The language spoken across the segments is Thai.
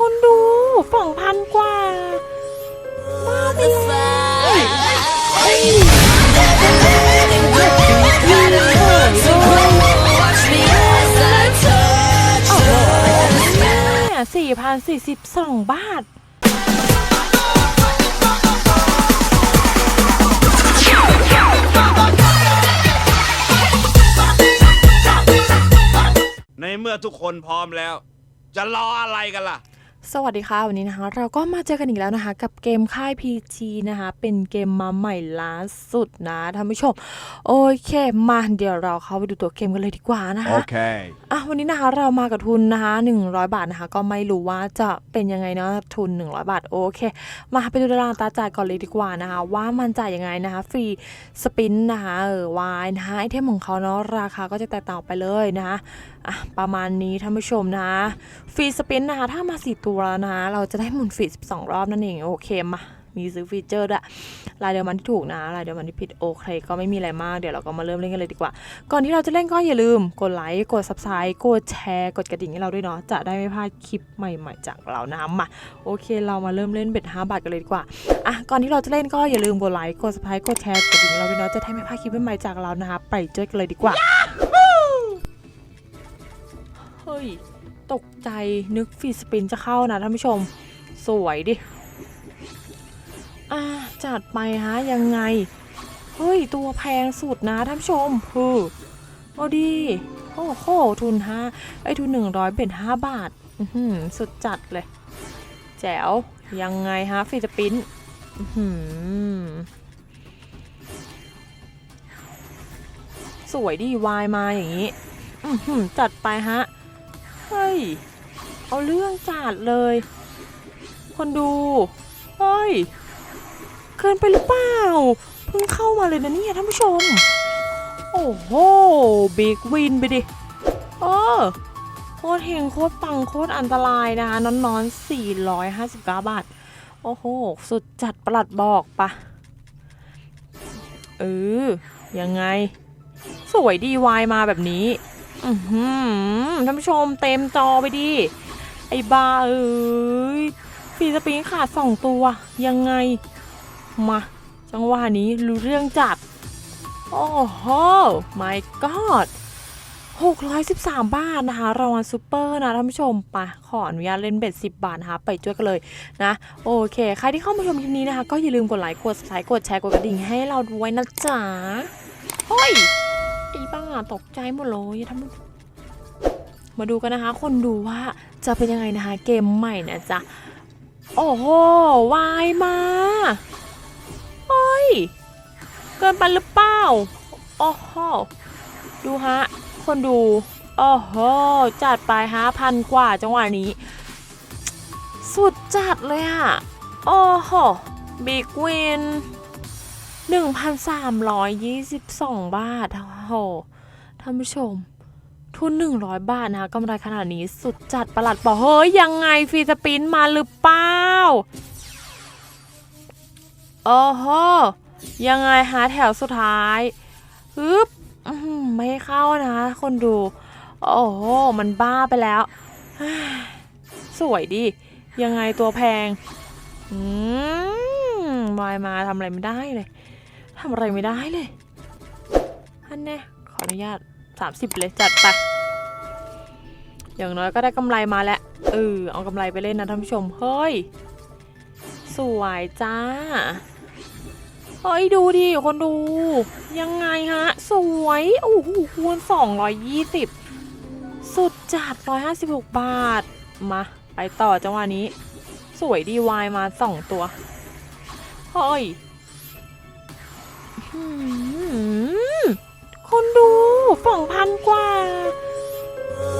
คนดูสองพันกว่าบ้าไปเลยสี่พันสี่สิบสองบาทในเมื่อทุกคนพร้อมแล้ว จะรออะไรกันล่ะ สวัสดีค่ะ วันนี้นะคะ เราก็มาเจอกันอีกแล้วนะคะ กับเกมค่าย PG นะคะ เป็นเกมมาใหม่ล่าสุดนะท่านผู้ชม โอเค มาเดี๋ยวเราเข้าไปดูตัวเกมกันเลยดีกว่านะคะ Okay. วันนี้นะคะเรามากับทุนนะคะ 100 บาทนะคะ ก็ไม่รู้ว่าจะเป็นยังไงเนาะทุน 100 บาทโอเค มาไปดูตารางตาจ่ายก่อนเลยดีกว่านะคะ ว่ามันจ่ายยังไงนะคะฟรีสปินนะคะเออวายนะคะไอเทมของเขาเนาะราคาก็จะแตกต่างไปเลยนะคะอะประมาณนี้ท่านผู้ชมนะคะฟรีสปินนะคะถ้ามาสี่ตัวนะคะเราจะได้หมุนฟรี12 รอบนั่นเองโอเคมา มีซื้อฟีเจอร์ด้วยรายเดียวมันที่ถูกนะรายเดียวมันที่ผิดโอเคก็ไม่มีอะไรมากเดี๋ยวเราก็มาเริ่มเล่นกันเลยดีกว่า ก่อนที่เราจะเล่นก็อย่าลืมกดไลค์กด subscribe กดแชร์กดกระดิ่งให้เราด้วยเนาะจะได้ไม่พลาดคลิปใหม่ ๆ จากเรานะมาโอเค เรามาเริ่มเล่นเบ็ด5บาทกันเลยดีกว่าอะก่อนที่เราจะเล่นก็อย่าลืมกดไลค์กด subscribe กดแชร์กดกระดิ่งให้เราด้วยเนาะจะได้ไม่พลาดคลิปใหม่ๆจากเรานะคะไปเจอกันเลยดีกว่าเฮ้ยตกใจนึกฟีสปินจะเข้านะท่านผู้ชม สวยดิ จัดไปฮะยังไง เฮ้ย ตัวแพงสุดนะท่านผู้ชมคือเอาดีโอ้โหทุนห้าไอทุนหนึ่งร้อยเป็นห้าบาทอือหือสุดจัดเลย แจ๋ว ยังไงฮะฟิสปินอือหือสวยดีวายมาอย่างนี้อือหือจัดไปฮะ เฮ้ย เอาเรื่องจัดเลย คนดู เฮ้ย เกินไปหรือเปล่า เพิ่งเข้ามาเลยนะเนี่ยท่านผู้ชม โอ้โหบิ๊กวินไปดิ เออ โคตรเฮงโคตรปังโคตรอันตรายนะคะนอนนอน459 บาท โอ้โห สุดจัดประหลัดบอกปะเออ ยังไง สวยดีวายมาแบบนี้ อือหือท่านผู้ชมเต็มจอไปดิ ไอ้บ้าเอ้ยฟีสปริงขาดสองตัว ยังไง มา จังหวะนี้รู้เรื่องจัด โอ้โห my god 613 บาทนะคะรางวัลซูเปอร์นะท่านผู้ชมไปะขออนุญาตเล่นเบ็ด 10 บาทนะคะ ไปช่วยกันเลยนะ โอเค ใครที่เข้ามาชมคลิปนี้นะคะ ก็อย่าลืมกดไลค์กด subscribe กดแชร์กดกระดิ่งให้เราด้วยนะจ๊ะเฮ้ยไอ้บ้าตกใจหมดเลยท่านผู้มาดูกันนะคะ คนดูว่าจะเป็นยังไงนะคะ เกมใหม่นะจ๊ะ โอ้โหวายมา เกินไปหรือเปล่าโอ้โหดูฮะ คนดู โอ้โห จัดไปฮะพันกว่าจังหวะนี้ สุดจัดเลยอะโอ้โหบิ๊กวิน 1,322 บาท โอ้โห ท่านผู้ชม ทุน 100 บาทนะคะกำไรขนาดนี้สุดจัดประหลัดบอกเฮ้ย ยังไงฟรีสปินมาหรือเปล่า โอ้โหยังไงหาแถวสุดท้ายฮึบไม่เข้านะ คนดู โอ้โห มันบ้าไปแล้ว สวยดิยังไงตัวแพงอืมวายมาทำอะไรไม่ได้เลยทำอะไรไม่ได้เลยท่านแน่ขออนุญาต 30 เลยจัดไป อย่างน้อยก็ได้กำไรมาแล้วเออเอากำไรไปเล่นนะท่านผู้ชม เฮ้ย วยจ้า เฮ้ย ดูดิ คนดู ยังไงฮะ สวย โอ้โหคูณ220 สุดจัด 156 บาท มา ไปต่อจังหวะนี้ สวยดีวายมาสองตัว เฮ้ยคนดูสองพันกว่า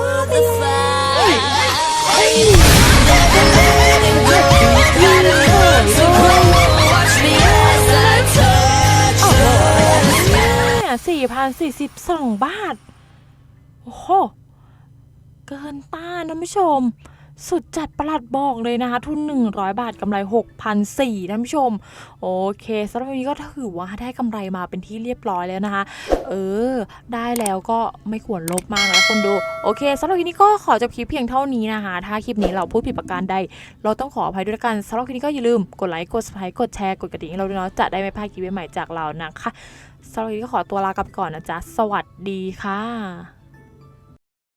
มาไ4,042 บาท โอ้โห เกินต้านนะผู้ชม สุดจัดประหลัดบอกเลยนะคะ ทุน 100 บาทกำไร6,400ท่านผู้ชม โอเคสำหรับวันนี้ก็ถือว่าได้กำไรมาเป็นที่เรียบร้อยแล้วนะคะ เออ ได้แล้วก็ไม่ควรลบมากนะคนดู โอเคสำหรับคลิปนี้ก็ขอจบคลิปเพียงเท่านี้นะคะ ถ้าคลิปนี้เราพูดผิดประการใด เราต้องขออภัยด้วยละกันสำหรับคลิปนี้ก็อย่าลืมกดไลค์กด subscribe กดแชร์กดกระดิ่งให้เราด้วยเนาะจะได้ไม่พลาดคลิปใหม่ๆจากเรานะคะสำหรับคลิปนี้ก็ขอตัวลากันไปก่อนนะจ๊ะสวัสดีค่ะ